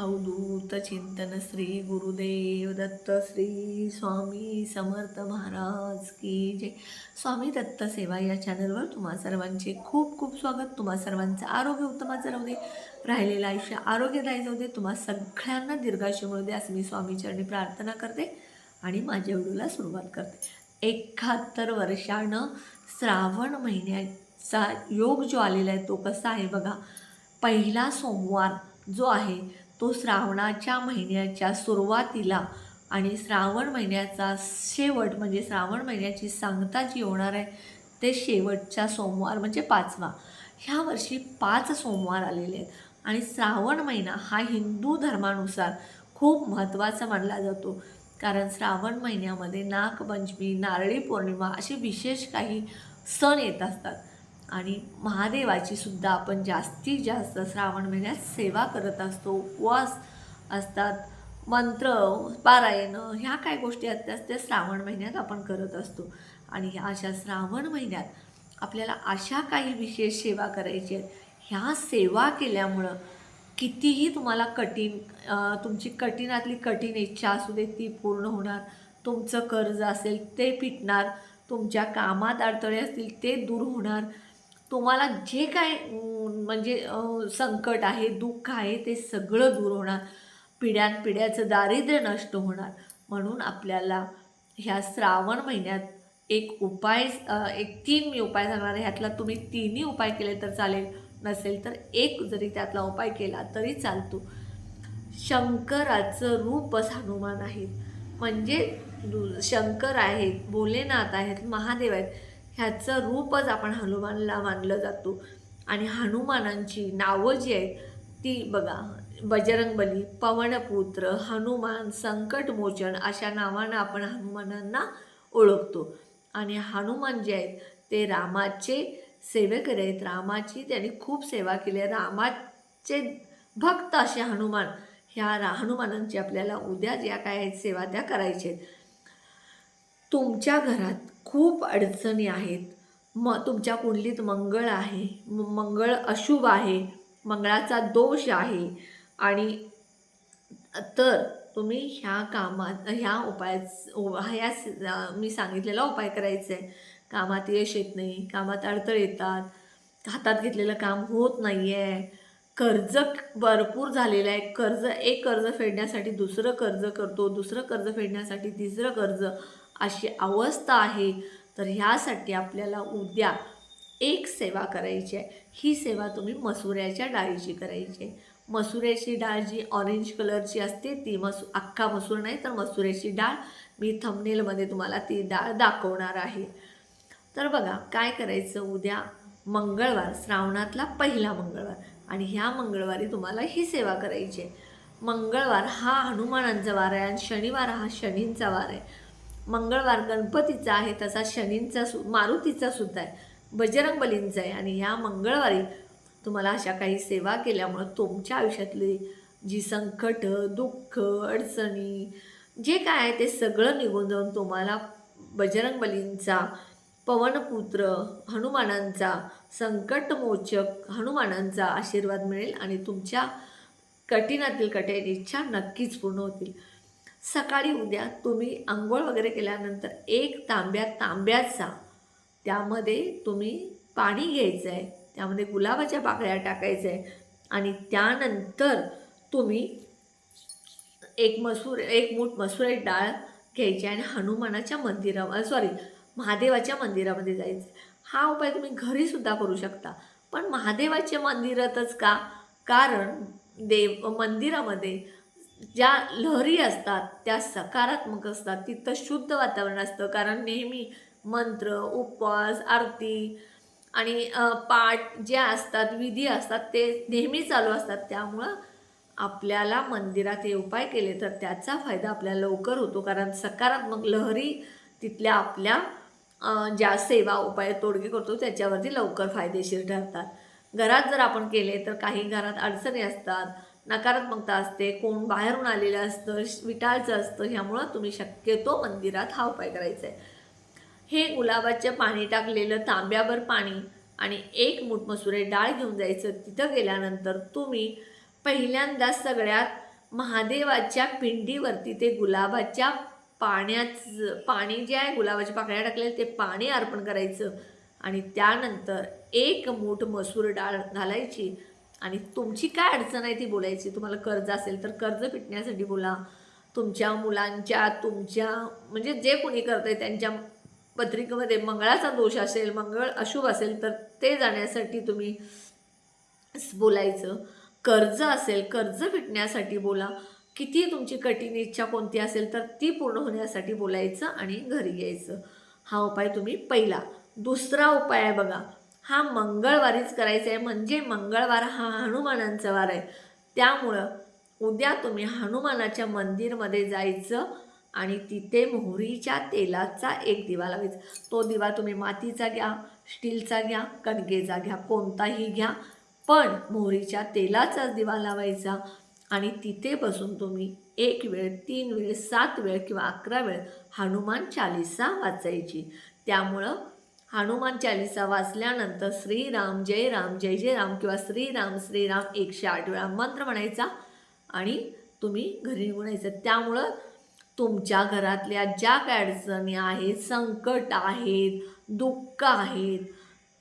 अवधूत चिंतन श्री गुरुदेव दत्त श्री स्वामी समर्थ महाराज की जय. स्वामी दत्त सेवा या चॅनलवर तुम्हा सर्वांचे खूप खूप स्वागत. तुम्हा सर्वांचं आरोग्य उत्तमाचं राहू दे राहिलेलं आयुष्य आरोग्यदायी जाऊ दे. तुम्हा सगळ्यांना दीर्घायुष्य मिळू दे असं मी स्वामीचरणी प्रार्थना करते आणि माझ्या व्हिडिओला सुरुवात करते. एकाहत्तर वर्षानं श्रावण महिन्याचा योग जो आलेला आहे तो कसा आहे बघा. पहिला सोमवार जो आहे तो श्रावणाच्या महिन्याच्या सुरुवातीला आणि श्रावण महिन्याचा शेवट म्हणजे श्रावण महिन्याची सांगता जी होणार आहे ते शेवटच्या सोमवार म्हणजे पाचवा. ह्या वर्षी पाच सोमवार आलेले आहेत. आणि श्रावण महिना हा हिंदू धर्मानुसार खूप महत्त्वाचा मानला जातो. कारण श्रावण महिन्यामध्ये नागपंचमी नारळी पौर्णिमा असे विशेष काही सण येत असतात. आणि महादेवाची सुद्धा आपण जास्तीत जास्त श्रावण महिन्यात सेवा करत असतो उपवास असतात मंत्र पारायणं ह्या काय गोष्टी असतात त्या श्रावण महिन्यात आपण करत असतो. आणि ह्या अशा श्रावण महिन्यात आपल्याला अशा काही विशेष सेवा करायच्या आहेत. ह्या सेवा केल्यामुळं कितीही तुम्हाला कठीण तुमची कठीणातली कठीण इच्छा असू दे ती पूर्ण होणार तुमचं कर्ज असेल ते फिटणार तुमच्या कामात अडथळे असतील ते दूर होणार तुम्हाला जे काय म्हणजे संकट आहे दुःख आहे ते सगळं दूर होणार. पिढ्यानपिढ्याचं दारिद्र्य नष्ट होणार. म्हणून आपल्याला ह्या श्रावण महिन्यात एक उपाय एक तीन मी उपाय सांगणार आहे. ह्यातला तुम्ही तिन्ही उपाय केले तर चालेल. नसेल तर एक जरी त्यातला उपाय केला तरी चालतो. शंकराचं रूपच हनुमान आहेत. म्हणजे दु- शंकर आहेत भोलेनाथ आहेत महादेव आहेत. ह्याचं रूपच आपण हनुमानला मानलं जातो. आणि हनुमानांची नावं जी आहेत ती बघा बजरंगबली पवनपुत्र हनुमान संकटमोचन अशा नावानं आपण हनुमानांना ओळखतो. आणि हनुमान जे आहेत ते रामाचे सेवेकरी आहेत. रामाची त्यांनी खूप सेवा केली आहे. रामाचे भक्त असे हनुमान ह्या रा हनुमानांची आपल्याला उद्या ज्या काय आहेत सेवा त्या करायच्या आहेत. तुमच्या घरात खूप अडचणी आहेत. म तुमच्या कुंडलीत मंगळ आहे. म- मंगळ अशुभ आहे. मंगळाचा दोष आहे. आणि तर तुम्ही ह्या कामात ह्या उपाय ह्या स- मी सांगितलेला उपाय करायचा. आहे कामात यश येत नाही कामात अडथळे येतात. हातात घेतलेलं काम होत नाही आहे कर्ज भरपूर झालेलं आहे. कर्ज एक कर्ज फेडण्यासाठी दुसरं कर्ज करतो दुसरं कर्ज फेडण्यासाठी तिसरं कर्ज. अशी अवस्था आहे तर ह्यासाठी आपल्याला उद्या एक सेवा करायची आहे. ही सेवा तुम्ही मसुऱ्याच्या डाळीची करायची आहे. मसुऱ्याची डाळ जी ऑरेंज कलरची असते ती मसू अख्खा मसूर नाही तर मसुऱ्याची डाळ. मी थंबनेलमध्ये तुम्हाला ती डाळ दाखवणार आहे. तर बघा काय करायचं उद्या? मंगळवार श्रावणातला पहिला मंगळवार. आणि ह्या मंगळवारी तुम्हाला ही सेवा करायची आहे. मंगळवार हा हनुमानांचा वार आहे आणि शनिवार हा शनींचा वार आहे. मंगळवार गणपतीचा आहे तसा शनींचा सु मारुतीचा सुद्धा आहे. बजरंगबलींचा आहे. आणि ह्या मंगळवारी तुम्हाला अशा काही सेवा केल्यामुळं तुमच्या आयुष्यातली जी संकट दुःख अडचणी जे काय आहे ते सगळं निघून जाऊन तुम्हाला बजरंगबलींचा पवनपुत्र हनुमानांचा संकटमोचक हनुमानांचा आशीर्वाद मिळेल आणि तुमच्या कठीणातील कठीण इच्छा नक्कीच पूर्ण होतील. सकाळी उद्या तुम्ही आंघोळ वगैरे केल्यानंतर एक तांब्या तांब्याचा त्यामध्ये तुम्ही पाणी घ्यायचं आहे त्यामध्ये गुलाबाच्या पाकळ्या टाकायच्या. आहे आणि त्यानंतर तुम्ही एक मसूर एक मूठ मसुराची डाळ घ्यायची आणि हनुमानाच्या मंदिरा सॉरी महादेवाच्या मंदिरामध्ये जायचं. हा उपाय तुम्ही घरीसुद्धा करू शकता. पण महादेवाच्या मंदिरातच का? कारण देव मंदिरामध्ये ज्या लहरी असतात त्या सकारात्मक असतात तिथं शुद्ध वातावरण असतं. कारण नेहमी मंत्र उपवास आरती आणि पाठ ज्या असतात विधी असतात ते नेहमी चालू असतात. त्यामुळं आपल्याला मंदिरात हे उपाय केले तर त्याचा फायदा आपल्याला लवकर होतो. कारण सकारात्मक लहरी तिथल्या आपल्या ज्या सेवा उपाय तोडगे करतो त्याच्यावरती लवकर फायदेशीर ठरतात. घरात जर आपण केले तर काही घरात अडचणी असतात नकारात्मकता असते कोण बाहेरून आलेलं असतं विटाळचं असतं ह्यामुळं तुम्ही शक्यतो मंदिरात हा उपाय करायचा आहे हे गुलाबाचं पाणी टाकलेलं तांब्यावर पाणी आणि एक मूठ मसुरे डाळ घेऊन जायचं तिथं गेल्यानंतर तुम्ही पहिल्यांदा सगळ्यात महादेवाच्या पिंडीवरती ते गुलाबाच्या पाण्याचं पाणी जे आहे गुलाबाच्या पाकळ्या टाकलेलं ते पाणी अर्पण करायचं आणि त्यानंतर एक मूठ मसूर डाळ घालायची. आणि तुमची काय अडचण आहे ती बोलायची? तुम्हाला कर्ज असेल तर कर्ज पिटण्यासाठी बोला. तुमच्या मुलांच्या तुमच्या म्हणजे जे कोणी करतंय त्यांच्या पत्रिकेमध्ये मंगळाचा दोष असेल मंगळ अशुभ असेल तर ते जाण्यासाठी तुम्ही बोलायचं. कर्ज असेल कर्ज फिटण्यासाठी बोला. किती तुमची कठीण इच्छा कोणती असेल तर ती पूर्ण होण्यासाठी बोलायचं आणि घरी यायचं. हा उपाय तुम्ही पहिला. दुसरा उपाय आहे बघा. हा मंगळवारीच करायचा आहे म्हणजे मंगळवार हा हनुमानांचा वार आहे. त्यामुळं उद्या तुम्ही हनुमानाच्या मंदिरमध्ये जायचं आणि तिथे मोहरीच्या तेलाचा एक दिवा लावायचा. तो दिवा तुम्ही मातीचा घ्या स्टीलचा घ्या कणकेचा घ्या कोणताही घ्या पण मोहरीच्या तेलाचाच दिवा लावायचा आणि तिथे बसून तुम्ही एक वेळ तीन वेळ सात वेळ किंवा अकरा वेळ हनुमान चालिसा वाचायची. त्यामुळं हनुमान चालिसा वाचल्यानंतर श्रीराम जय राम जय जय राम किंवा श्रीराम श्रीराम एकशे आठ वेळा मंत्र म्हणायचा आणि तुम्ही घरी निघून यायचं. त्यामुळं तुमच्या घरातल्या ज्या काय अडचणी आहेत संकट आहेत दुःख आहेत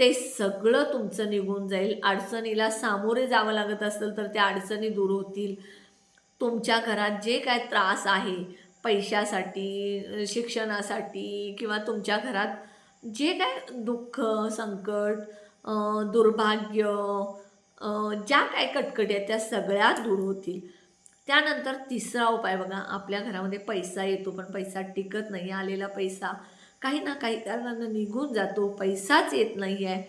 ते सगळं तुमचं निघून जाईल. अडचणीला सामोरे जावं लागत असेल तर त्या अडचणी दूर होतील. तुमच्या घरात जे काय त्रास आहे पैशासाठी शिक्षणासाठी किंवा तुमच्या घरात जे काय दुःख संकट दुर्भाग्य ज्या काय कटकटी आहेत त्या सगळ्या दूर होतील. त्यानंतर तिसरा उपाय बघा आपल्या घरामध्ये पैसा येतो पण पैसा टिकत नाही आलेला पैसा काही ना काही कारणानं निघून जातो पैसाच येत नाही आहे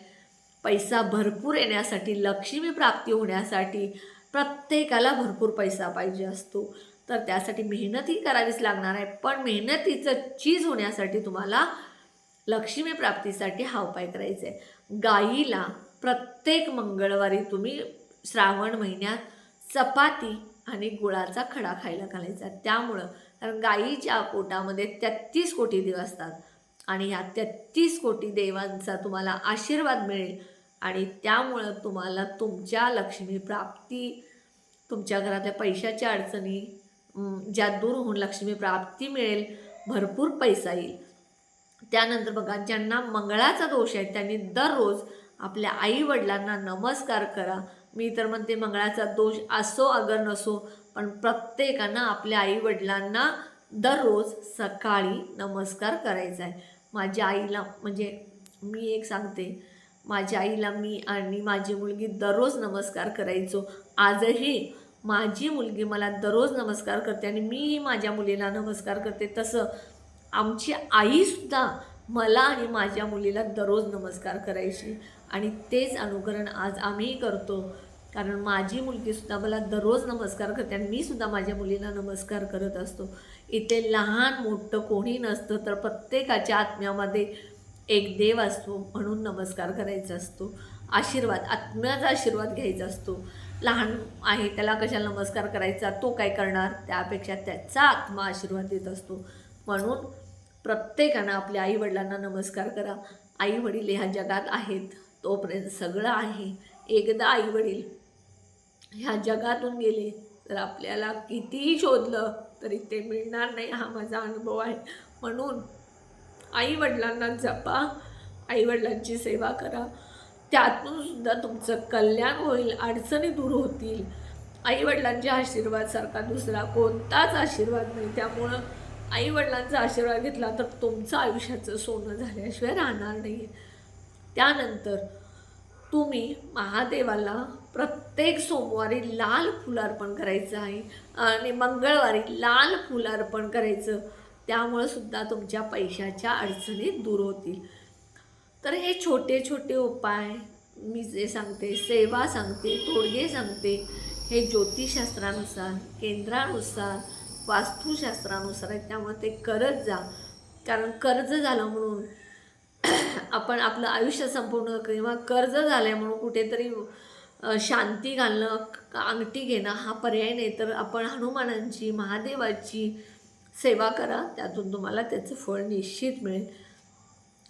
पैसा भरपूर येण्यासाठी लक्ष्मी प्राप्ती होण्यासाठी प्रत्येकाला भरपूर पैसा पाहिजे असतो. तर त्यासाठी मेहनतही करावीच लागणार आहे पण मेहनतीचं चीज होण्यासाठी तुम्हाला लक्ष्मी प्राप्तीसाठी हा उपाय करायचा आहे गाईला प्रत्येक मंगळवारी तुम्ही श्रावण महिन्यात चपाती आणि गुळाचा खडा खायला घालायचा. त्यामुळं कारण गाईच्या पोटामध्ये तेहत्तीस कोटी देव असतात आणि ह्या तेहत्तीस कोटी देवांचा तुम्हाला आशीर्वाद मिळेल आणि त्यामुळं तुम्हाला तुमच्या लक्ष्मी प्राप्ती तुमच्या घरातल्या पैशाच्या अडचणी ज्या दूर होऊन लक्ष्मी प्राप्ती मिळेल भरपूर पैसा येईल. त्यानंतर बघा ज्यांना मंगळाचा दोष आहे त्यांनी दररोज आपल्या आई वडिलांना नमस्कार करा. मी तर म्हणते मंगळाचा दोष असो अगर नसो पण प्रत्येकानं आपल्या आई वडिलांना दररोज सकाळी नमस्कार करायचा आहे. माझ्या आईला म्हणजे मी एक सांगते माझ्या आईला मी आणि माझी मुलगी दररोज नमस्कार करायचो. आजही माझी मुलगी मला दररोज नमस्कार करते आणि मीही माझ्या मुलीला नमस्कार करते. तसं आमची आईसुद्धा मला आणि माझ्या मुलीला दररोज नमस्कार करायची आणि तेच अनुकरण आज आम्हीही करतो. कारण माझी मुलगीसुद्धा मला दररोज नमस्कार करते आणि मी सुद्धा माझ्या मुलीला नमस्कार करत असतो. इथे लहान मोठं कोणी नसतं तर प्रत्येकाच्या आत्म्यामध्ये एक देव असतो म्हणून नमस्कार करायचा असतो. आशीर्वाद आत्म्याचा आशीर्वाद घ्यायचा असतो. लहान आहे त्याला कशाला नमस्कार करायचा? तो काय करणार? त्यापेक्षा त्याचा आत्मा आशीर्वाद देत असतो. म्हणून प्रत्येकानं आपल्या आईवडिलांना नमस्कार करा. आईवडील ह्या जगात आहेत तोपर्यंत सगळं आहे. एकदा आईवडील ह्या जगातून गेले तर आपल्याला कितीही शोधलं तरी ते मिळणार नाही हा माझा अनुभव आहे. म्हणून आईवडिलांना जपा आईवडिलांची सेवा करा. त्यातून सुद्धा तुमचं कल्याण होईल अडचणी दूर होतील. आईवडिलांच्या आशीर्वादसारखा दुसरा कोणताच आशीर्वाद नाही. त्यामुळं आईवडिलांचा आशीर्वाद घेतला तर तुमचं आयुष्याचं सोनं झाल्याशिवाय राहणार नाही. त्यानंतर तुम्ही महादेवाला प्रत्येक सोमवारी लाल फुल अर्पण करायचं आहे आणि मंगळवारी लाल फुल अर्पण करायचं. त्यामुळं सुद्धा तुमच्या पैशाच्या अडचणी दूर होतील. तर हे छोटे छोटे उपाय मी जे सांगते सेवा सांगते तोडगे सांगते हे ज्योतिषशास्त्रानुसार केंद्रानुसार वास्तुशास्त्रानुसार आहे त्यामुळे ते करत जा. कारण कर्ज झालं म्हणून आपण आपलं आयुष्य संपूर्ण किंवा कर्ज झालं आहे म्हणून कुठेतरी शांती घालणं अंगठी घेणं हा पर्याय नाही. तर आपण हनुमानांची महादेवाची सेवा करा. त्यातून तुम्हाला त्याचं फळ निश्चित मिळेल.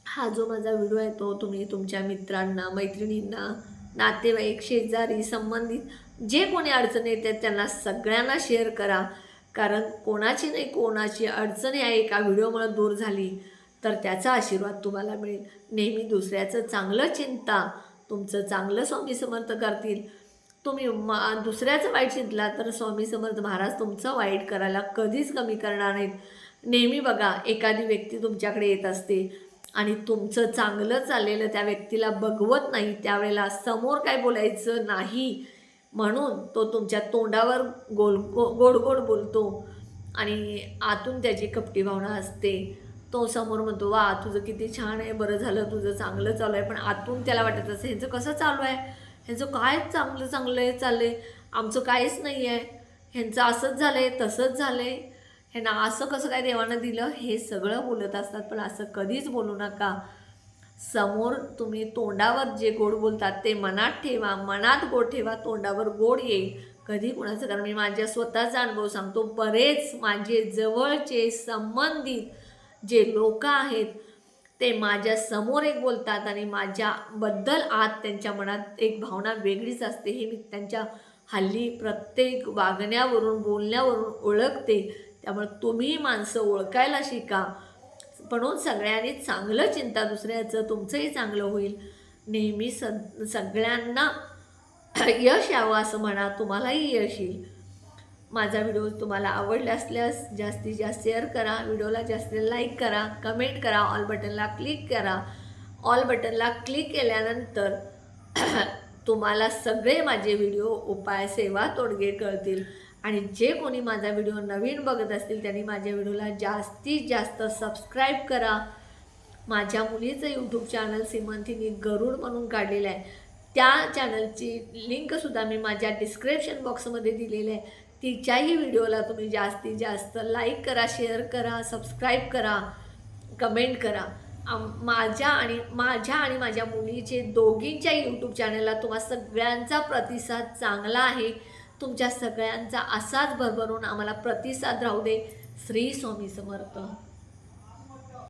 हा जो माझा व्हिडिओ आहे तो तुम्ही तुमच्या मित्रांना मैत्रिणींना नातेवाईक शेजारी संबंधित जे कोणी अडचणी येतात त्यांना सगळ्यांना शेअर करा. कारण कोणाची नाही कोणाची अडचण या एका व्हिडिओमुळे दूर झाली तर त्याचा आशीर्वाद तुम्हाला मिळेल. नेहमी दुसऱ्याचं चांगलं चिंता तुमचं चांगलं स्वामी समर्थ करतील. तुम्ही मा दुसऱ्याचं वाईट चिंतला तर स्वामी समर्थ महाराज तुमचं वाईट करायला कधीच कमी करणार नाहीत. नेहमी बघा एखादी व्यक्ती तुमच्याकडे येत असते आणि तुमचं चांगलं चाललेलं त्या व्यक्तीला बघवत नाही त्यावेळेला समोर काय बोलायचं नाही. म्हणून तो तुमच्या तोंडावर गोल गो गोड गोड बोलतो आणि आतून त्याची कपटी भावना असते. तो समोर म्हणतो वा तुझं किती छान आहे बरं झालं तुझं चांगलं चालू आहे. पण आतून त्याला वाटत असं ह्याचं कसं चालू आहे? ह्याचं काय चांगलं चांगलं आहे चाललं आहे आमचं काहीच नाही आहे. ह्यांचं असंच झालं आहे तसंच झालं आहे ह्यांना असं कसं काय देवानं दिलं? हे सगळं बोलत असतात पण असं कधीच बोलू नका. समोर तुम्ही तोंडावर जे गोड बोलतात ते मनात ठेवा मनात गोड ठेवा तोंडावर गोड येईल. कधी कुणाचं? कारण मी माझ्या स्वतःचा अनुभव सांगतो. बरेच माझे जवळचे संबंधित जे लोक आहेत ते माझ्यासमोर एक बोलतात आणि माझ्याबद्दल आत त्यांच्या मनात एक भावना वेगळीच असते. हे मी त्यांच्या हल्ली प्रत्येक वागण्यावरून बोलण्यावरून ओळखते. त्यामुळे तुम्ही माणसं ओळखायला शिका. म्हणून सगळ्यांनी चांगलं चिंता दुसऱ्याचं तुमचंही चांगलं होईल. नेहमी स सगळ्यांना यश यावं असं म्हणा तुम्हालाही यश येईल. माझा व्हिडिओ तुम्हाला आवडला असल्यास जास्तीत जास्त शेअर करा व्हिडिओला जास्तीत लाईक करा कमेंट करा ऑल बटनला क्लिक करा. ऑल बटनला क्लिक केल्यानंतर तुम्हाला सगळे माझे व्हिडिओ उपाय सेवा तोडगे कळतील. आणि जे कोणी माझा व्हिडिओ नवीन बघत असतील त्यांनी माझ्या व्हिडिओला जास्तीत जास्त सबस्क्राईब करा. माझ्या मुलीचं यूट्यूब चॅनल सिमंतीनी गरुड म्हणून काढलेलं आहे. त्या चॅनलची लिंकसुद्धा मी माझ्या डिस्क्रिप्शन बॉक्समध्ये दिलेली आहे. तिच्याही व्हिडिओला तुम्ही जास्तीत जास्त लाईक करा शेअर करा सबस्क्राईब करा कमेंट करा. माझ्या आणि माझ्या आणि माझ्या मुलीचे दोघींच्या यूट्यूब चॅनलला तुम्हा सगळ्यांचा प्रतिसाद चांगला आहे. तुमच्या सगळ्यांचा असाच भरभरून आम्हाला प्रतिसाद राहू दे. श्री स्वामी समर्थ.